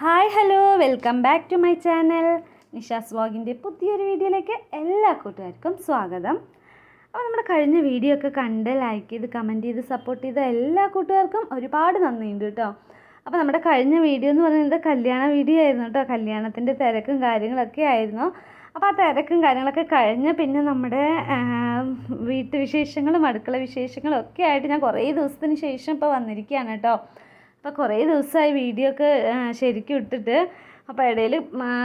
Hi hello welcome back to my channel. Nisha's വ്ളോഗിന്റെ പുതിയൊരു വീഡിയോയിലേക്ക് എല്ലാ കൂട്ടുകാർക്കും സ്വാഗതം. അപ്പോൾ നമ്മുടെ കഴിഞ്ഞ വീഡിയോ ഒക്കെ കണ്ട് ലൈക്ക് ചെയ്ത് കമന്റ് ചെയ്ത് സപ്പോർട്ട് ചെയ്ത എല്ലാ കൂട്ടുകാർക്കും ഒരുപാട് നന്ദിയുണ്ട് കേട്ടോ. അപ്പോൾ നമ്മുടെ കഴിഞ്ഞ വീഡിയോ എന്ന് പറയുന്നത് കല്യാണ വീഡിയോ ആയിരുന്നു കേട്ടോ. കല്യാണത്തിന്റെ തിരക്കും കാര്യങ്ങളൊക്കെ ആയിരുന്നു. അപ്പോൾ ആ തിരക്കും കാര്യങ്ങളൊക്കെ കഴിഞ്ഞ് പിന്നെ നമ്മുടെ വീട്ടുവിശേഷങ്ങളും അടുക്കള വിശേഷങ്ങളും ഒക്കെ ആയിട്ട് ഞാൻ കുറേ ദിവസത്തിന് ശേഷം ഇപ്പോൾ വന്നിരിക്കുകയാണ് കേട്ടോ. അപ്പോൾ കുറേ ദിവസമായി വീഡിയോ ഒക്കെ ശരിക്കും ഇട്ടിട്ട്. അപ്പോൾ ഇടയിൽ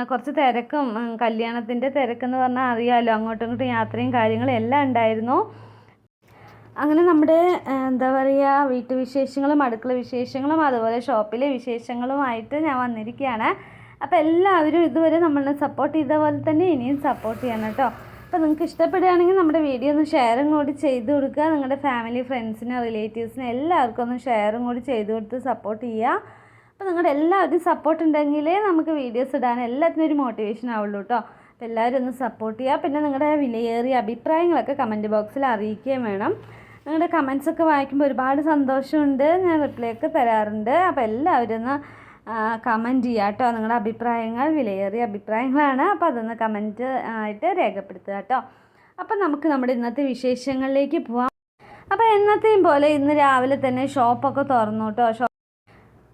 കുറച്ച് തിരക്കും കല്യാണത്തിന്റെ തിരക്കെന്ന് പറഞ്ഞാൽ അറിയാമല്ലോ അങ്ങോട്ടും ഇങ്ങോട്ടും യാത്രയും കാര്യങ്ങളും എല്ലാം ഉണ്ടായിരുന്നു. അങ്ങനെ നമ്മുടെ എന്താ പറയുക വീട്ടുവിശേഷങ്ങളും അടുക്കള വിശേഷങ്ങളും അതുപോലെ ഷോപ്പിലെ വിശേഷങ്ങളുമായിട്ട് ഞാൻ വന്നിരിക്കുകയാണ് അപ്പോൾ എല്ലാവരും ഇതുവരെ നമ്മളെ സപ്പോർട്ട് ചെയ്ത പോലെ തന്നെ ഇനിയും സപ്പോർട്ട് ചെയ്യണം കേട്ടോ. അപ്പോൾ നിങ്ങൾക്ക് ഇഷ്ടപ്പെടുകയാണെങ്കിൽ നമ്മുടെ വീഡിയോ ഒന്ന് ഷെയറും കൂടി ചെയ്ത് കൊടുക്കുക. നിങ്ങളുടെ ഫാമിലി ഫ്രണ്ട്സിന് റിലേറ്റീവ്സിന് എല്ലാവർക്കും ഒന്ന് ഷെയറും കൂടി ചെയ്ത് കൊടുത്ത് സപ്പോർട്ട് ചെയ്യുക. അപ്പോൾ നിങ്ങളുടെ എല്ലാവരും സപ്പോർട്ട് ഉണ്ടെങ്കിലേ നമുക്ക് വീഡിയോസ് ഇടാൻ എല്ലാത്തിനും ഒരു മോട്ടിവേഷൻ ആവുള്ളൂ കേട്ടോ അപ്പോൾ എല്ലാവരും ഒന്ന് സപ്പോർട്ട് ചെയ്യുക. പിന്നെ നിങ്ങളുടെ വിലയേറിയ അഭിപ്രായങ്ങളൊക്കെ കമന്റ് ബോക്സിൽ അറിയിക്കുകയും വേണം. നിങ്ങളുടെ കമൻസ് ഒക്കെ വായിക്കുമ്പോൾ ഒരുപാട് സന്തോഷമുണ്ട്. ഞാൻ റിപ്ലൈ ഒക്കെ തരാറുണ്ട്. അപ്പോൾ എല്ലാവരും ഒന്ന് കമന്റ് ചെയ്യുക കേട്ടോ നിങ്ങളുടെ അഭിപ്രായങ്ങൾ വിലയേറിയ അഭിപ്രായങ്ങളാണ്. അപ്പോൾ അതൊന്ന് കമന്റ് ആയിട്ട് രേഖപ്പെടുത്തുക കേട്ടോ. അപ്പോൾ നമുക്ക് നമ്മുടെ ഇന്നത്തെ വിശേഷങ്ങളിലേക്ക് പോവാം. അപ്പോൾ എന്നത്തെയും പോലെ ഇന്ന് രാവിലെ തന്നെ ഷോപ്പൊക്കെ തുറന്നു കേട്ടോ.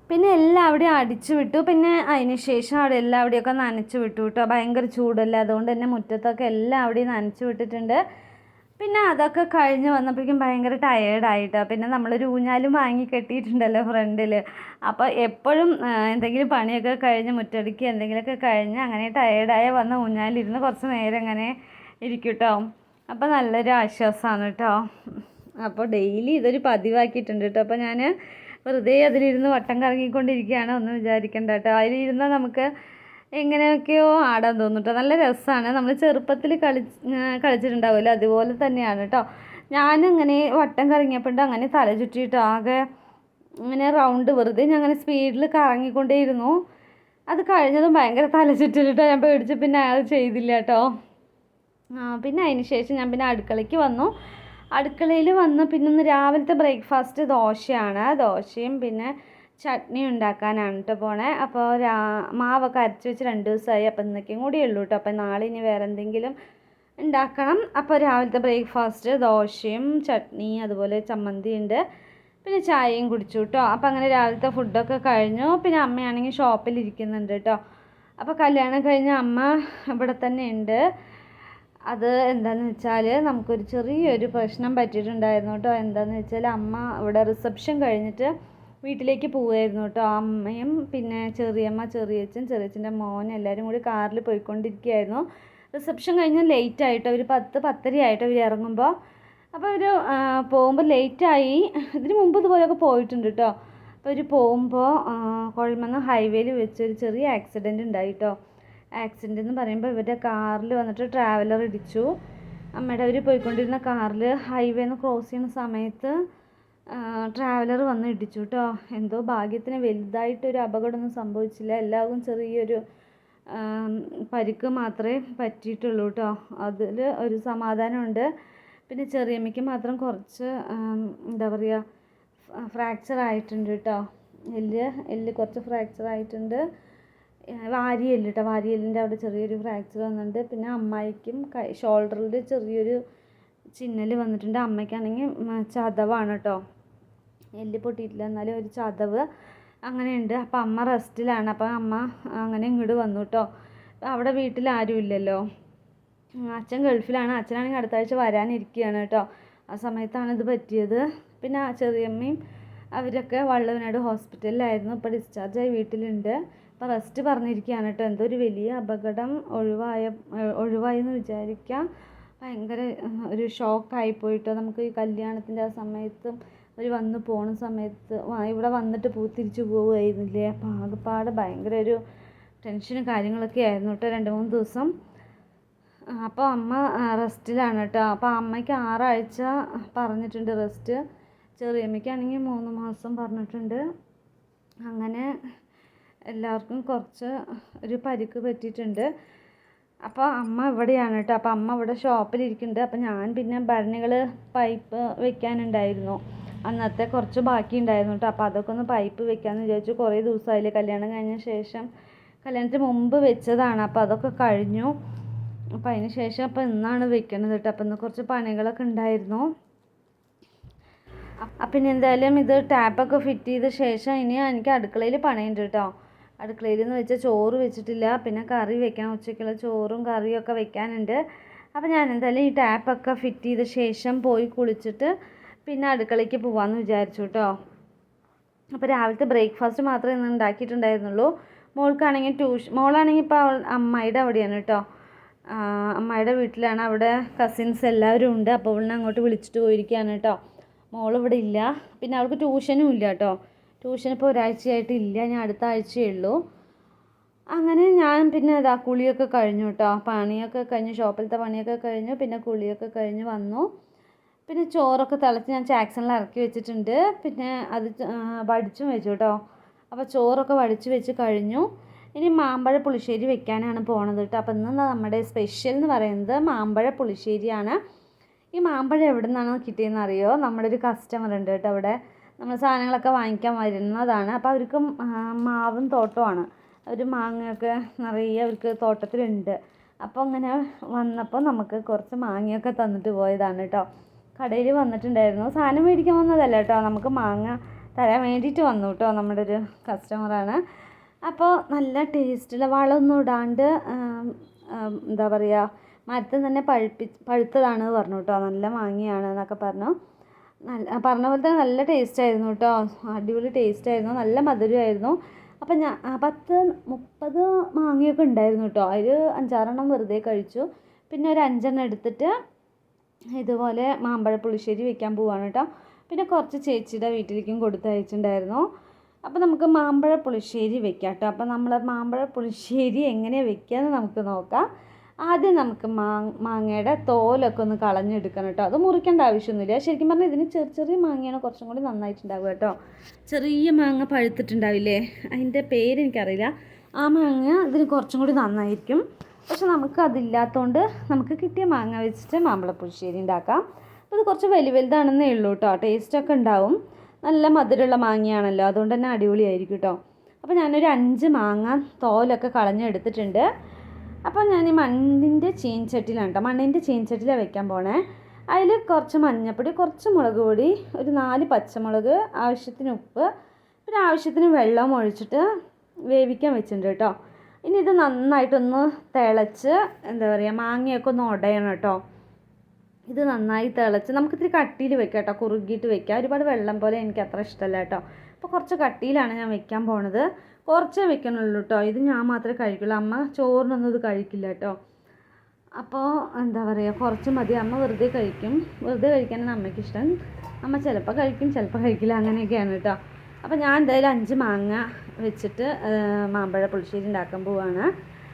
പിന്നെ എല്ലാവിടെയും അടിച്ചു വിട്ടു. പിന്നെ അതിന് ശേഷം അവിടെ എല്ലാവിടെയൊക്കെ നനച്ചു വിട്ടു കേട്ടോ. ഭയങ്കര ചൂടല്ലേ. അതുകൊണ്ട് തന്നെ മുറ്റത്തൊക്കെ എല്ലാവിടെയും നനച്ചു വിട്ടിട്ടുണ്ട്. പിന്നെ അതൊക്കെ കഴിഞ്ഞ് വന്നപ്പോഴേക്കും ഭയങ്കര ടയേർഡായിട്ടോ പിന്നെ നമ്മളൊരു ഊഞ്ഞാലും വാങ്ങി കെട്ടിയിട്ടുണ്ടല്ലോ ഫ്രണ്ടിൽ അപ്പോൾ എപ്പോഴും എന്തെങ്കിലും പണിയൊക്കെ കഴിഞ്ഞ് മുറ്റടിക്കുക എന്തെങ്കിലുമൊക്കെ കഴിഞ്ഞ് അങ്ങനെ ടയേർഡായ വന്ന ഊഞ്ഞാലിരുന്ന് കുറച്ച് നേരം അങ്ങനെ ഇരിക്കും അപ്പോൾ നല്ലൊരു ആശ്വാസമാണ് കേട്ടോ അപ്പോൾ ഡെയിലി ഇതൊരു പതിവാക്കിയിട്ടുണ്ട് കേട്ടോ അപ്പോൾ ഞാൻ വെറുതെ അതിലിരുന്ന് വട്ടം കറങ്ങിക്കൊണ്ടിരിക്കുകയാണ് ഒന്നും വിചാരിക്കേണ്ട കേട്ടോ അതിലിരുന്നാൽ നമുക്ക് എങ്ങനെയൊക്കെയോ ആടാൻ തോന്നുട്ടോ നല്ല രസമാണ് നമ്മൾ ചെറുപ്പത്തിൽ കളി കളിച്ചിട്ടുണ്ടാവുമല്ലോ? അതുപോലെ തന്നെയാണ് കേട്ടോ ഞാനിങ്ങനെ വട്ടം കറങ്ങിയപ്പോൾ അങ്ങനെ തല ചുറ്റിയിട്ട് ആകെ ഇങ്ങനെ റൗണ്ട് വെറുതെ ഞാൻ അങ്ങനെ സ്പീഡിൽ കറങ്ങിക്കൊണ്ടേയിരുന്നു. അത് കഴിഞ്ഞതും ഭയങ്കര തല ചുറ്റിലിട്ടോ ഞാൻ പേടിച്ച് പിന്നെ അയാൾ ചെയ്തില്ല കേട്ടോ പിന്നെ അതിന് ശേഷം ഞാൻ പിന്നെ അടുക്കളയ്ക്ക് വന്നു. അടുക്കളയിൽ വന്ന് പിന്നെ ഒന്ന് രാവിലത്തെ ബ്രേക്ക്ഫാസ്റ്റ് ദോശയാണ്. ദോശയും പിന്നെ ചട്നി ഉണ്ടാക്കാനാണ് കേട്ടോ പോണേ. അപ്പോൾ രാ മാവൊക്കെ അരച്ച് വെച്ച് രണ്ട് ദിവസമായി അപ്പോൾ ഇന്നൊക്കെയും കൂടി ഉള്ളൂ കേട്ടോ അപ്പോൾ നാളെ ഇനി വേറെ എന്തെങ്കിലും ഉണ്ടാക്കണം. അപ്പോൾ രാവിലത്തെ ബ്രേക്ക്ഫാസ്റ്റ് ദോശയും ചട്നി അതുപോലെ ചമ്മന്തി ഉണ്ട്. പിന്നെ ചായയും കുടിച്ചു കേട്ടോ അപ്പോൾ അങ്ങനെ രാവിലത്തെ ഫുഡൊക്കെ കഴിഞ്ഞു. പിന്നെ അമ്മയാണെങ്കിൽ ഷോപ്പിൽ ഇരിക്കുന്നുണ്ട് കേട്ടോ അപ്പോൾ കല്യാണം കഴിഞ്ഞ അമ്മ ഇവിടെ തന്നെ ഉണ്ട്. അത് എന്താണെന്ന് വെച്ചാൽ നമുക്കൊരു ചെറിയൊരു പ്രശ്നം പറ്റിയിട്ടുണ്ടായിരുന്നു കേട്ടോ എന്താണെന്ന് വെച്ചാൽ അമ്മ ഇവിടെ റിസപ്ഷൻ കഴിഞ്ഞിട്ട് വീട്ടിലേക്ക് പോവുമായിരുന്നു കേട്ടോ. അമ്മയും പിന്നെ ചെറിയമ്മ ചെറിയച്ഛൻ ചെറിയച്ഛന്റെ മോൻ എല്ലാവരും കൂടി കാറിൽ പോയിക്കൊണ്ടിരിക്കുകയായിരുന്നു. റിസപ്ഷൻ കഴിഞ്ഞ് ലേറ്റ് ആയിട്ട് ഒരു പത്ത് പത്തര ആയിട്ട് അവർ ഇറങ്ങുമ്പോൾ. അപ്പോൾ അവർ പോകുമ്പോൾ ലേറ്റായി ഇതിന് മുമ്പ് ഇതുപോലെയൊക്കെ പോയിട്ടുണ്ട് കേട്ടോ. അപ്പോൾ അവർ പോകുമ്പോൾ കുഴൽമന്ന ഹൈവേയിൽ വെച്ച് ഒരു ചെറിയ ആക്സിഡന്റ് ഉണ്ടായി കേട്ടോ. ആക്സിഡന്റ് എന്ന് പറയുമ്പോൾ ഇവരുടെ കാറിൽ വന്നിട്ട് ട്രാവലർ ഇടിച്ചു. അമ്മയുടെ അവർ പോയിക്കൊണ്ടിരുന്ന കാറിൽ ഹൈവേന്ന് ക്രോസ് ചെയ്യുന്ന സമയത്ത് ട്രാവലർ വന്ന് ഇടിച്ചു കേട്ടോ എന്തോ ഭാഗ്യത്തിന് വലുതായിട്ടൊരു അപകടമൊന്നും സംഭവിച്ചില്ല. എല്ലാവർക്കും ചെറിയൊരു പരിക്ക് മാത്രമേ പറ്റിയിട്ടുള്ളൂ കേട്ടോ അതിൽ ഒരു സമാധാനമുണ്ട്. പിന്നെ ചെറിയമ്മയ്ക്ക് മാത്രം കുറച്ച് എന്താ പറയുക ഫ്രാക്ചർ ആയിട്ടുണ്ട് കേട്ടോ എല്ല് എല്ല് കുറച്ച് ഫ്രാക്ചർ ആയിട്ടുണ്ട്. വാരിയെല്ല് കേട്ടോ വാരിയെല്ലിന്റെ അവിടെ ചെറിയൊരു ഫ്രാക്ചർ വന്നിട്ടുണ്ട്. പിന്നെ അമ്മായിക്കും ഷോൾഡറിൽ ചെറിയൊരു ചിന്നൽ വന്നിട്ടുണ്ട്. അമ്മയ്ക്കാണെങ്കിൽ ചതവാണ് കേട്ടോ എല്ല് പൊട്ടിയിട്ടില്ല എന്നാലും ഒരു ചതവ് അങ്ങനെയുണ്ട്. അപ്പോൾ അമ്മ റെസ്റ്റിലാണ്. അപ്പോൾ അമ്മ അങ്ങനെ ഇങ്ങോട്ട് വന്നു കേട്ടോ അവിടെ വീട്ടിൽ ആരും ഇല്ലല്ലോ. അച്ഛൻ ഗൾഫിലാണ്. അച്ഛനാണെങ്കിൽ അടുത്ത ആഴ്ച വരാനിരിക്കുകയാണ് കേട്ടോ ആ സമയത്താണ് ഇത് പറ്റിയത്. പിന്നെ ചെറിയമ്മയും അവരൊക്കെ വള്ളുവനാട് ഹോസ്പിറ്റലിലായിരുന്നു. ഇപ്പോൾ ഡിസ്ചാർജായി വീട്ടിലുണ്ട്. അപ്പോൾ റെസ്റ്റ് പറഞ്ഞിരിക്കുകയാണ് കേട്ടോ എന്തോ ഒരു വലിയ അപകടം. ഒഴിവായ ഒഴിവായി എന്ന് വിചാരിക്കാം. ഭയങ്കര ഒരു ഷോക്കായി പോയിട്ടോ നമുക്ക് ഈ കല്യാണത്തിന്റെ ആ സമയത്തും അവർ വന്ന് പോണ സമയത്ത് ഇവിടെ വന്നിട്ട് പോ തിരിച്ചു പോവുമായിരുന്നില്ലേ അപ്പോൾ ആകെപ്പാടെ ഭയങ്കര ഒരു ടെൻഷനും കാര്യങ്ങളൊക്കെ ആയിരുന്നു കേട്ടോ രണ്ട് മൂന്ന് ദിവസം. അപ്പോൾ അമ്മ റെസ്റ്റിലാണ് കേട്ടോ. അപ്പോൾ അമ്മയ്ക്ക് ആറാഴ്ച പറഞ്ഞിട്ടുണ്ട് റെസ്റ്റ്. ചെറിയമ്മയ്ക്കാണെങ്കിൽ മൂന്ന് മാസം പറഞ്ഞിട്ടുണ്ട്. അങ്ങനെ എല്ലാവർക്കും കുറച്ച് ഒരു പരിക്ക് പറ്റിയിട്ടുണ്ട്. അപ്പോൾ അമ്മ ഇവിടെയാണ് കേട്ടോ. അപ്പോൾ അമ്മ ഇവിടെ ഷോപ്പിലിരിക്കുന്നുണ്ട് അപ്പോൾ ഞാൻ പിന്നെ ഭരണികൾ പൈപ്പ് വെക്കാനുണ്ടായിരുന്നു. അന്നത്തെ കുറച്ച് ബാക്കി ഉണ്ടായിരുന്നു കേട്ടോ. അപ്പോൾ അതൊക്കെ ഒന്ന് പൈപ്പ് വെക്കാമെന്ന് വിചാരിച്ചു. കുറേ ദിവസമായില്ലേ കല്യാണം കഴിഞ്ഞ ശേഷം. കല്യാണത്തിന് മുമ്പ് വെച്ചതാണ്. അപ്പോൾ അതൊക്കെ കഴിഞ്ഞു. അപ്പോൾ അതിന് ശേഷം അപ്പോൾ ഇന്നാണ് വെക്കണത് കേട്ടോ. അപ്പോൾ ഇന്ന് കുറച്ച് പണികളൊക്കെ ഉണ്ടായിരുന്നു. അപ്പം പിന്നെ എന്തായാലും ഇത് ടാപ്പൊക്കെ ഫിറ്റ് ചെയ്ത ശേഷം ഇനി എനിക്ക് അടുക്കളയിൽ പണിയുണ്ട് കേട്ടോ. അടുക്കളയിൽ എന്ന് വെച്ചാൽ ചോറ് വെച്ചിട്ടില്ല. പിന്നെ കറി വെക്കണം. ഉച്ചയ്ക്കുള്ള ചോറും കറിയും ഒക്കെ വെക്കാനുണ്ട്. അപ്പോൾ ഞാൻ എന്തായാലും ഈ ടാപ്പൊക്കെ ഫിറ്റ് ചെയ്ത ശേഷം പോയി കുളിച്ചിട്ട് പിന്നെ അടുക്കളയ്ക്ക് പോകാമെന്ന് വിചാരിച്ചു കേട്ടോ അപ്പോൾ രാവിലത്തെ ബ്രേക്ക്ഫാസ്റ്റ് മാത്രമേ ഇന്ന് ഉണ്ടാക്കിയിട്ടുണ്ടായിരുന്നുള്ളൂ. മോൾക്കാണെങ്കിൽ ട്യൂഷൻ മോളാണെങ്കിൽ ഇപ്പോൾ അവൾ അമ്മായിയുടെ അവിടെയാണ് കേട്ടോ അമ്മായിയുടെ വീട്ടിലാണ്. അവിടെ കസിൻസ് എല്ലാവരും ഉണ്ട്. അപ്പോൾ അവളിനെ അങ്ങോട്ട് വിളിച്ചിട്ട് പോയിരിക്കുകയാണ് കേട്ടോ മോളിവിടെ ഇല്ല. പിന്നെ അവൾക്ക് ട്യൂഷനും ഇല്ല കേട്ടോ ട്യൂഷൻ ഇപ്പോൾ ഒരാഴ്ചയായിട്ട് ഇല്ല. ഞാൻ അടുത്ത ആഴ്ചയേ ഉള്ളൂ. അങ്ങനെ ഞാൻ പിന്നെ ഇതാ കുളിയൊക്കെ കഴിഞ്ഞു കേട്ടോ പണിയൊക്കെ കഴിഞ്ഞു. ഷോപ്പിലത്തെ പണിയൊക്കെ കഴിഞ്ഞു. പിന്നെ കുളിയൊക്കെ കഴിഞ്ഞ് വന്നു. പിന്നെ ചോറൊക്കെ തിളച്ച് ഞാൻ ചാക്സണിൽ ഇറക്കി വെച്ചിട്ടുണ്ട്. പിന്നെ അത് വടിച്ചും വെച്ചു കേട്ടോ അപ്പോൾ ചോറൊക്കെ വടിച്ച് വെച്ച് കഴിഞ്ഞു. ഇനി മാമ്പഴ പുളിശ്ശേരി വെക്കാനാണ് പോണത് കേട്ടോ അപ്പോൾ ഇന്ന് നമ്മുടെ സ്പെഷ്യൽ എന്ന് പറയുന്നത് മാമ്പഴ പുളിശ്ശേരിയാണ്. ഈ മാമ്പഴം എവിടെ നിന്നാണ് കിട്ടിയതെന്ന് അറിയോ? നമ്മുടെ ഒരു കസ്റ്റമർ ഉണ്ട് കേട്ടോ അവിടെ. നമ്മൾ സാധനങ്ങളൊക്കെ വാങ്ങിക്കാൻ വരുന്നതാണ്. അപ്പോൾ അവർക്ക് മാവും തോട്ടമാണ് അവർ മാങ്ങയൊക്കെ നിറയെ അവർക്ക് തോട്ടത്തിലുണ്ട്. അപ്പോൾ അങ്ങനെ വന്നപ്പോൾ നമുക്ക് കുറച്ച് മാങ്ങയൊക്കെ തന്നിട്ട് പോയതാണ് കേട്ടോ കടയിൽ വന്നിട്ടുണ്ടായിരുന്നു. സാധനം മേടിക്കാൻ വന്നതല്ല കേട്ടോ. നമുക്ക് മാങ്ങ തരാൻ വേണ്ടിയിട്ട് വന്നു കേട്ടോ. നമ്മുടെ ഒരു കസ്റ്റമറാണ് അപ്പോൾ നല്ല ടേസ്റ്റുള്ള വളമൊന്നും ഇടാണ്ട് എന്താ പറയുക മരത്തിൽ തന്നെ പഴുപ്പി പഴുത്തതാണ് പറഞ്ഞു കേട്ടോ. നല്ല മാങ്ങയാണ് എന്നൊക്കെ പറഞ്ഞു. നല്ല പറഞ്ഞ പോലെ തന്നെ നല്ല ടേസ്റ്റ് ആയിരുന്നു കേട്ടോ. അടിപൊളി ടേസ്റ്റ് ആയിരുന്നു. നല്ല മധുരമായിരുന്നു. അപ്പം ഞാൻ പത്ത് മുപ്പത് മാങ്ങയൊക്കെ ഉണ്ടായിരുന്നു കേട്ടോ. അതിൽ അഞ്ചാറെണ്ണം വെറുതെ കഴിച്ചു. പിന്നെ ഒരു അഞ്ചെണ്ണം എടുത്തിട്ട് ഇതുപോലെ മാമ്പഴ പുളിശ്ശേരി വെക്കാൻ പോവാണ് കേട്ടോ. പിന്നെ കുറച്ച് ചേച്ചിയുടെ വീട്ടിലേക്കും കൊടുത്തയച്ചിട്ടുണ്ടായിരുന്നു. അപ്പോൾ നമുക്ക് മാമ്പഴ പുളിശ്ശേരി വെക്കാം കേട്ടോ. അപ്പോൾ നമ്മൾ മാമ്പഴ പുളിശ്ശേരി എങ്ങനെ വെക്കുകയെന്ന് നമുക്ക് നോക്കാം. ആദ്യം നമുക്ക് മാങ് മാങ്ങയുടെ തോലൊക്കെ ഒന്ന് കളഞ്ഞെടുക്കണം കേട്ടോ. അത് മുറിക്കേണ്ട ആവശ്യമൊന്നുമില്ല. ശരിക്കും പറഞ്ഞാൽ ഇതിന് ചെറിയ ചെറിയ മാങ്ങയാണ് കുറച്ചും കൂടി നന്നായിട്ടുണ്ടാവുക കേട്ടോ. ചെറിയ മാങ്ങ പഴുത്തിട്ടുണ്ടാവില്ലേ? അതിന്റെ പേരെനിക്കറിയില്ല ആ മാങ്ങ ഇതിന് കുറച്ചും കൂടി നന്നായിരിക്കും. പക്ഷെ നമുക്ക് അതില്ലാത്തതുകൊണ്ട് നമുക്ക് കിട്ടിയ മാങ്ങ വെച്ചിട്ട് മാമ്പഴ പുളിശ്ശേരി ഉണ്ടാക്കാം. അപ്പോൾ ഇത് കുറച്ച് വലിയ വലുതാണെന്നേ ഉള്ളൂ കേട്ടോ ടേസ്റ്റൊക്കെ ഉണ്ടാവും. നല്ല മധുരമുള്ള മാങ്ങയാണല്ലോ. അതുകൊണ്ട് തന്നെ അടിപൊളിയായിരിക്കും കേട്ടോ അപ്പോൾ ഞാനൊരു അഞ്ച് മാങ്ങ തോലൊക്കെ കളഞ്ഞെടുത്തിട്ടുണ്ട്. അപ്പോൾ ഞാൻ ഈ മണ്ണിന്റെ ചീൻചട്ടിലാണ് കേട്ടോ മണ്ണിന്റെ ചീൻചട്ടിയിലാണ് വെക്കാൻ പോണേ. അതിൽ കുറച്ച് മഞ്ഞൾപ്പൊടി കുറച്ച് മുളക് പൊടി ഒരു നാല് പച്ചമുളക് ആവശ്യത്തിന് ഉപ്പ് പിന്നെ ആവശ്യത്തിന് വെള്ളം ഒഴിച്ചിട്ട് വേവിക്കാൻ വെച്ചിട്ടുണ്ട് കേട്ടോ ഇനി ഇത് നന്നായിട്ടൊന്ന് തിളച്ച് എന്താ പറയുക മാങ്ങയൊക്കെ ഒന്ന് ഉടയണം കേട്ടോ. ഇത് നന്നായി തിളച്ച് നമുക്ക് ഇത്തിരി കട്ടിയിൽ വെക്കാം കേട്ടോ കുറുകിയിട്ട് വെക്കാം. ഒരുപാട് വെള്ളം പോലെ എനിക്ക് അത്ര ഇഷ്ടമല്ല കേട്ടോ. അപ്പോൾ കുറച്ച് കട്ടിയിലാണ് ഞാൻ വെക്കാൻ പോണത്. കുറച്ചേ വെക്കണുള്ളൂ കേട്ടോ. ഇത് ഞാൻ മാത്രമേ കഴിക്കുള്ളൂ. അമ്മ ചോറിനൊന്നും ഇത് കഴിക്കില്ല കേട്ടോ. അപ്പോൾ എന്താ പറയുക കുറച്ച് മതി. അമ്മ വെറുതെ കഴിക്കും. വെറുതെ കഴിക്കാനാണ് അമ്മയ്ക്ക് ഇഷ്ടം. അമ്മ ചിലപ്പോൾ കഴിക്കും ചിലപ്പോൾ കഴിക്കില്ല. അങ്ങനെയൊക്കെയാണ് കേട്ടോ. അപ്പോൾ ഞാൻ എന്തായാലും അഞ്ച് മാങ്ങ വെച്ചിട്ട് മാമ്പഴ പുളിശ്ശേരി ഉണ്ടാക്കാൻ പോവാണ്.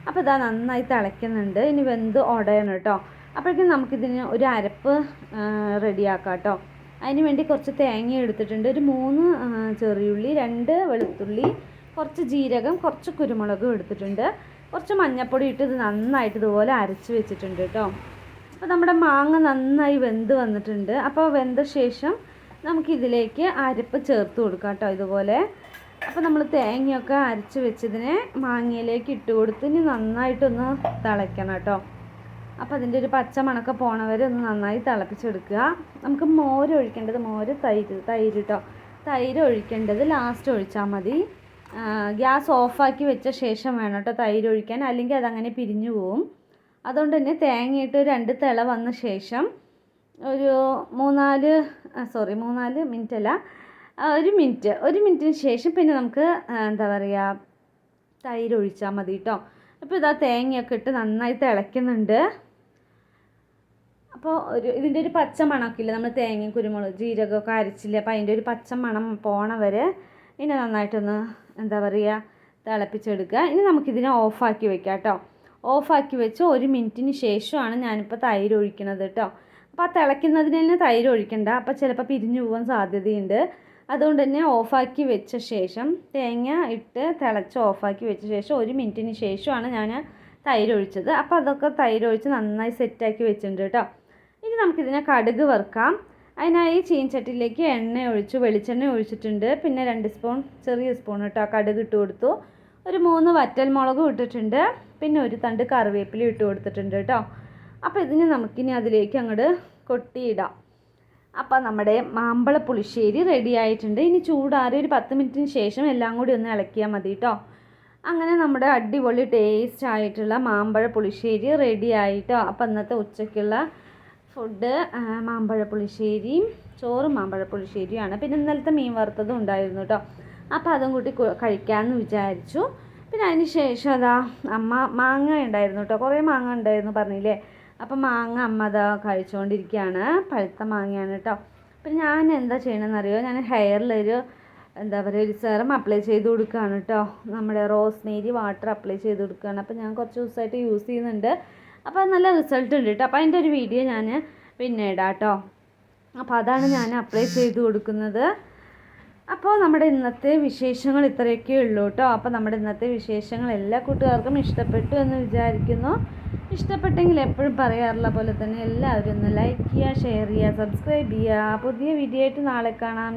അപ്പോൾ ഇതാ നന്നായി തിളയ്ക്കുന്നുണ്ട് ഇനി വെന്ത് ഉടയണം കേട്ടോ. അപ്പോഴേക്കും നമുക്കിതിന് ഒരു അരപ്പ് റെഡിയാക്കാം കേട്ടോ. അതിന് വേണ്ടി കുറച്ച് തേങ്ങ എടുത്തിട്ടുണ്ട്. ഒരു മൂന്ന് ചെറിയുള്ളി രണ്ട് വെളുത്തുള്ളി കുറച്ച് ജീരകം കുറച്ച് കുരുമുളകും എടുത്തിട്ടുണ്ട്. കുറച്ച് മഞ്ഞൾപ്പൊടി ഇട്ട് ഇത് നന്നായിട്ട് ഇതുപോലെ അരച്ച് വെച്ചിട്ടുണ്ട് കേട്ടോ. അപ്പോൾ നമ്മുടെ മാങ്ങ നന്നായി വെന്ത് വന്നിട്ടുണ്ട്. അപ്പോൾ വെന്ത ശേഷം നമുക്കിതിലേക്ക് അരപ്പ് ചേർത്ത് കൊടുക്കാം കേട്ടോ ഇതുപോലെ. അപ്പോൾ നമ്മൾ തേങ്ങയൊക്കെ അരച്ച് വെച്ചതിനെ മാങ്ങയിലേക്ക് ഇട്ട് കൊടുത്ത് ഇനി നന്നായിട്ടൊന്ന് തിളയ്ക്കണം കേട്ടോ. അപ്പോൾ അതിന്റെ ഒരു പച്ച മണക്ക പോണവരെ ഒന്ന് നന്നായി തിളപ്പിച്ചെടുക്കുക. നമുക്ക് മോര് ഒഴിക്കേണ്ടത് മോര് തൈര് തൈര് കേട്ടോ തൈര് ഒഴിക്കേണ്ടത് ലാസ്റ്റ് ഒഴിച്ചാൽ മതി. ഗ്യാസ് ഓഫാക്കി വെച്ച ശേഷം വേണം കേട്ടോ തൈര് ഒഴിക്കാൻ. അല്ലെങ്കിൽ അതങ്ങനെ പിരിഞ്ഞു പോവും. അതുകൊണ്ട് തന്നെ തേങ്ങയിട്ട് രണ്ട് തിള വന്ന ശേഷം ഒരു മൂന്നാൽ സോറി മൂന്നാൽ മിനിറ്റ് അല്ല ഒരു മിനിറ്റ്. ഒരു മിനിറ്റിന് ശേഷം പിന്നെ നമുക്ക് എന്താ പറയുക തൈര് ഒഴിച്ചാൽ മതി കേട്ടോ അപ്പോൾ ഇതാ തേങ്ങയൊക്കെ ഇട്ട് നന്നായി തിളയ്ക്കുന്നുണ്ട്. അപ്പോൾ ഒരു ഇതിന്റെ ഒരു പച്ച മണമൊക്കെ ഇല്ല നമ്മൾ തേങ്ങയും കുരുമുളക് ജീരകമൊക്കെ അരച്ചില്ല? അപ്പോൾ അതിന്റെ ഒരു പച്ച മണം പോണ വരെ ഇനി നന്നായിട്ടൊന്ന് എന്താ പറയുക തിളപ്പിച്ചെടുക്കുക. ഇനി നമുക്കിതിനെ ഓഫാക്കി വെക്കാം കേട്ടോ ഓഫാക്കി വെച്ച് ഒരു മിനിറ്റിന് ശേഷമാണ് ഞാനിപ്പോൾ തൈര് ഒഴിക്കണത് കേട്ടോ അപ്പോൾ ആ തിളയ്ക്കുന്നതിന് തന്നെ തൈര് ഒഴിക്കണ്ട. അപ്പോൾ ചിലപ്പോൾ പിരിഞ്ഞു പോകാൻ സാധ്യതയുണ്ട്. അതുകൊണ്ട് തന്നെ ഓഫാക്കി വെച്ച ശേഷം തേങ്ങ ഇട്ട് തിളച്ച് ഓഫാക്കി വെച്ച ശേഷം ഒരു മിനിറ്റിന് ശേഷമാണ് ഞാൻ തൈര് ഒഴിച്ചത് അപ്പോൾ അതൊക്കെ തൈര് ഒഴിച്ച് നന്നായി സെറ്റാക്കി വെച്ചിട്ടുണ്ട് കേട്ടോ. ഇനി നമുക്കിതിനെ കടുക് വറുക്കാം. അതിനായി ചീൻചട്ടിയിലേക്ക് എണ്ണ ഒഴിച്ച് വെളിച്ചെണ്ണ ഒഴിച്ചിട്ടുണ്ട്. പിന്നെ രണ്ട് സ്പൂൺ ചെറിയ സ്പൂൺ കേട്ടോ കടുക് ഇട്ട് കൊടുത്തു. ഒരു മൂന്ന് വറ്റൽ മുളകും ഇട്ടിട്ടുണ്ട്. പിന്നെ ഒരു തണ്ട് കറിവേപ്പില ഇട്ട് കൊടുത്തിട്ടുണ്ട് കേട്ടോ. അപ്പോൾ ഇതിന് നമുക്കിനി അതിലേക്ക് അങ്ങോട്ട് കൊട്ടിയിടാം. അപ്പോൾ നമ്മുടെ മാമ്പഴ പുളിശ്ശേരി റെഡി ആയിട്ടുണ്ട്. ഇനി ചൂടാറി ഒരു പത്ത് മിനിറ്റിന് ശേഷം എല്ലാം കൂടി ഒന്ന് ഇളക്കിയാൽ മതി കേട്ടോ അങ്ങനെ നമ്മുടെ അടിപൊളി ടേസ്റ്റ് ആയിട്ടുള്ള മാമ്പഴ പുളിശ്ശേരി റെഡി ആയിട്ടോ. അപ്പോൾ ഇന്നത്തെ ഉച്ചയ്ക്കുള്ള ഫുഡ് മാമ്പഴ പുളിശ്ശേരിയും ചോറും മാമ്പഴ പുളിശ്ശേരിയുമാണ്. പിന്നെ ഇന്നലത്തെ മീൻ വറുത്തതും ഉണ്ടായിരുന്നു കേട്ടോ അപ്പോൾ അതും കൂട്ടി കഴിക്കാമെന്ന് വിചാരിച്ചു. പിന്നെ അതിന് ശേഷം അതാ അമ്മ മാങ്ങ ഉണ്ടായിരുന്നു കേട്ടോ കുറേ മാങ്ങ ഉണ്ടായിരുന്നു പറഞ്ഞില്ലേ? അപ്പം മാങ്ങ അമ്മ അതാ കഴിച്ചുകൊണ്ടിരിക്കുകയാണ് പഴുത്ത മാങ്ങയാണ് കേട്ടോ അപ്പം ഞാൻ എന്താ ചെയ്യണമെന്നറിയോ ഞാൻ ഹെയറിലൊരു എന്താ പറയുക ഒരു സെറം അപ്ലൈ ചെയ്ത് കൊടുക്കുകയാണ് കേട്ടോ നമ്മുടെ റോസ് റോസ്മേരി വാട്ടർ അപ്ലൈ ചെയ്ത് കൊടുക്കുകയാണ് അപ്പോൾ ഞാൻ കുറച്ച് ദിവസമായിട്ട് യൂസ് ചെയ്യുന്നുണ്ട്. അപ്പോൾ നല്ല റിസൾട്ട് ഉണ്ട് കേട്ടോ അപ്പോൾ അതിന്റെ ഒരു വീഡിയോ ഞാൻ പിന്നെ ഇടാം കേട്ടോ അപ്പോൾ അതാണ് ഞാൻ അപ്ലൈ ചെയ്ത് കൊടുക്കുന്നത്. അപ്പോൾ നമ്മുടെ ഇന്നത്തെ വിശേഷങ്ങൾ ഇത്രയൊക്കെ ഉള്ളൂ കേട്ടോ അപ്പോൾ നമ്മുടെ ഇന്നത്തെ വിശേഷങ്ങൾ എല്ലാ കൂട്ടുകാർക്കും ഇഷ്ടപ്പെട്ടു എന്ന് വിചാരിക്കുന്നു. ഇഷ്ടപ്പെട്ടെങ്കിൽ എപ്പോഴും പറയാറുള്ള പോലെ തന്നെ എല്ലാവരും ഒന്ന് ലൈക്ക് ചെയ്യുക ഷെയർ ചെയ്യുക സബ്സ്ക്രൈബ് ചെയ്യുക. പുതിയ വീഡിയോ ആയിട്ട് നാളെ കാണാം.